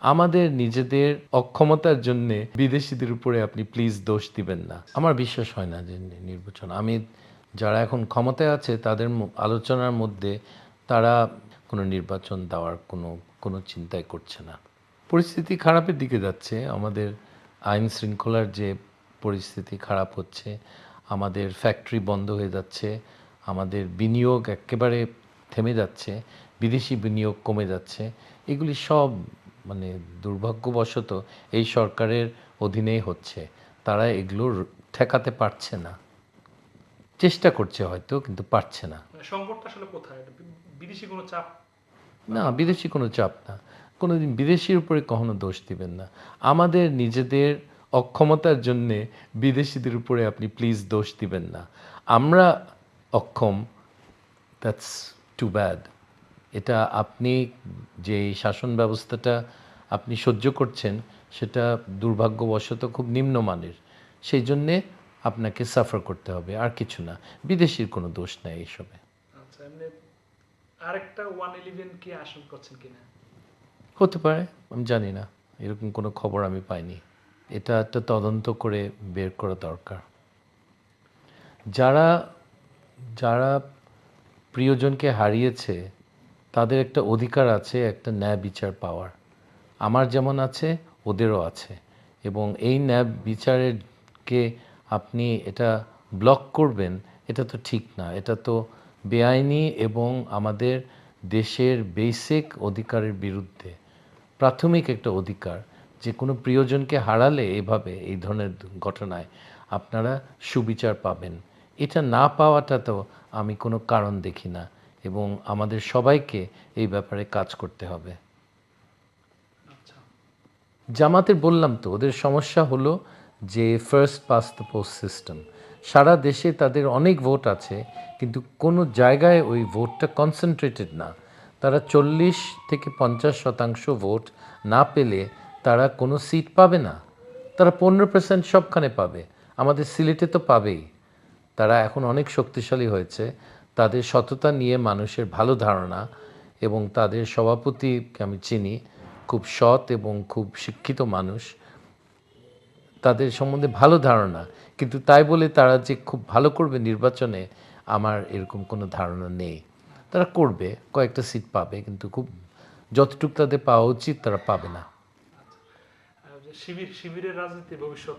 আমাদের নিজেদের অক্ষমতার জন্য বিদেশিদের উপরে আপনি প্লিজ দোষ দিবেন না। আমার বিশ্বাস হয় না যে নির্বাচন। আমি যারা এখন ক্ষমতায় আছে, তাদের আলোচনার মধ্যে তারা কোনো নির্বাচন দেওয়ার কোনো কোনো চিন্তাই করছে না। পরিস্থিতি খারাপের দিকে যাচ্ছে। আমাদের আইন শৃঙ্খলার যে পরিস্থিতি খারাপ হচ্ছে, আমাদের ফ্যাক্টরি বন্ধ হয়ে যাচ্ছে, আমাদের বিনিয়োগ একেবারে থেমে যাচ্ছে, বিদেশি বিনিয়োগ কমে যাচ্ছে, এগুলি সব মানে দুর্ভাগ্যবশত এই সরকারের অধীনেই হচ্ছে। তারা এগুলো ঠেকাতে পারছে না। চেষ্টা করছে হয়তো কিন্তু পারছে না। মানে সংকটটা আসলে কোথায়? বিদেশি কোনো চাপ? না বিদেশি কোনো চাপ না। কোনো দিন বিদেশির উপরে কখনো দোষ দিবেন না। আমাদের নিজেদের অক্ষমতার জন্যে বিদেশিদের উপরে আপনি প্লিজ দোষ দিবেন না। আমরা অক্ষম দ্যাটস টু ব্যাড এটা আপনি যে শাসন ব্যবস্থাটা আপনি সহ্য করছেন সেটা দুর্ভাগ্যবশত খুব নিম্নমানের। সেই জন্যে আপনাকে সাফার করতে হবে আর কিছু না। বিদেশির কোনো দোষ নেই এইসবে আচ্ছা এমনি আরেকটা ওয়ান ইলেভেন কি আসন করছেন কিনা? হতে পারে আমি জানি না। এরকম কোনো খবর আমি পাইনি। এটা একটা তদন্ত করে বের করা দরকার। যারা যারা প্রিয়জনকে হারিয়েছে তাদের একটা অধিকার আছে, একটা ন্যায় বিচার পাওয়ার। আমার যেমন আছে, ওদেরও আছে। এবং এই ন্যায় বিচারেরকে আপনি এটা ব্লক করবেন, এটা তো ঠিক না। এটা তো বেআইনি এবং আমাদের দেশের বেসিক অধিকারের বিরুদ্ধে। প্রাথমিক একটা অধিকার। যে কোনো প্রিয়জনকে হারালে এভাবে এই ধরনের ঘটনায় আপনারা সুবিচার পাবেন। এটা না পাওয়াটা তো আমি কোনো কারণ দেখি না। এবং আমাদের সবাইকে এই ব্যাপারে কাজ করতে হবে। আচ্ছা। জামাতের বললাম তো ওদের সমস্যা হলো যে first past the post system সারা দেশে তাদের অনেক ভোট আছে কিন্তু কোনো জায়গায় ওই ভোটটা কনসেন্ট্রেটেড না। তারা চল্লিশ থেকে পঞ্চাশ শতাংশ ভোট না পেলে তারা কোনো সিট পাবে না। তারা পনেরো পার্সেন্ট সবখানে পাবে। আমাদের সিলেটে তো পাবেই। তারা এখন অনেক শক্তিশালী হয়েছে। তাদের সততা নিয়ে মানুষের ভালো ধারণা এবং তাদের সভাপতিকে আমি চিনি। খুব সৎ এবং খুব শিক্ষিত মানুষ। তাদের সম্বন্ধে ভালো ধারণা। কিন্তু তাই বলে তারা যে খুব ভালো করবে নির্বাচনে আমার এরকম কোনো ধারণা নেই। তারা করবে, কয়েকটা সিট পাবে কিন্তু খুব যতটুকু তাদের পাওয়া উচিত তারা পাবে না। শিবির, শিবিরের রাজনীতি ভবিষ্যৎ